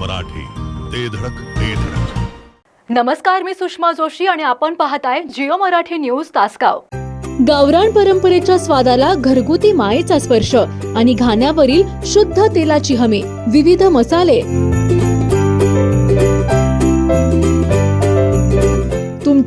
मराठी. ते धडक ते धडक. नमस्कार मी सुषमा जोशी आणि आपण पाहताय जिओ मराठी न्यूज तासगाव. गावरान परंपरेच्या स्वादाला घरगुती मायेचा स्पर्श आणि घाण्यावरील शुद्ध तेलाची हमी विविध मसाले.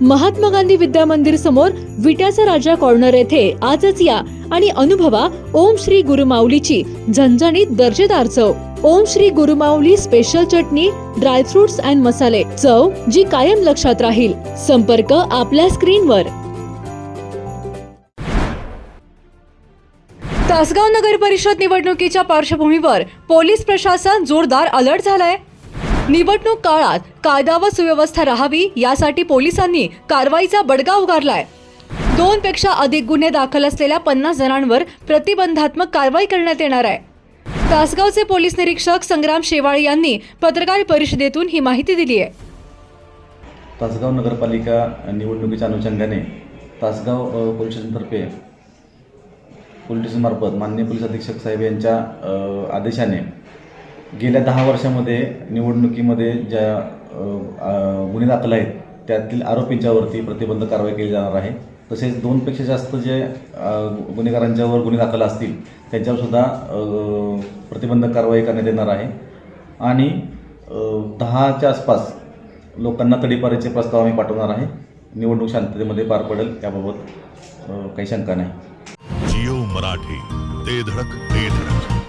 महात्मा गांधी विद्या मंदिर समोर विट्याचा राजा कॉर्नर येथे आजच या. आणि अनुभवा ओम श्री गुरुमाऊलीची झणझणीत दर्जेदार चव. Om Shri Gurumauli special chutney dry fruits and मसाले चव जी कायम लक्षात राहील. संपर्क आपल्या स्क्रीनवर. तासगाव नगर परिषद निवडणुकीच्या पार्श्वभूमीवर पोलीस प्रशासन जोरदार अलर्ट झालाय. निवडणूक काळात कायदा व सुव्यवस्था राहावी यासाठी पोलिसांनी कारवाईचा बडगा उगारलाय. दोन पेक्षा अधिक गुन्हे दाखल असलेल्या पन्नास जणांवर प्रतिबंधात्मक कारवाई करण्यात येणार आहे. तासगावचे पोलीस निरीक्षक संग्राम शेवाळे यांनी पत्रकार परिषदेतून ही माहिती दिली आहे. तासगाव नगरपालिका निवडणुकीच्या अनुषंगाने तासगाव पोलीस स्टेशनतर्फे पोलीस स्टेशनमार्फत माननीय पोलीस अधीक्षक साहेब यांच्या आदेशाने गेल्या दहा वर्षामध्ये निवडणुकीमध्ये ज्या गुन्हे दाखल आहेत त्यातील आरोपींच्यावरती प्रतिबंध कारवाई केली जाणार आहे. तसेच दोनपेक्षा जास्त जे गुन्हेगारांच्यावर गुन्हे दाखल असतील त्यांच्यावर सुद्धा प्रतिबंध प्रतिबंधक कारवाई करण्यात येणार आहे. आणि दहाच्या आसपास लोकांना तडीपारीचे प्रस्ताव आम्ही पाठवणार आहे. निवडणूक शांततेमध्ये पार पडेल याबाबत काही शंका नाही. जिओ मराठी ते धडक ते धडक.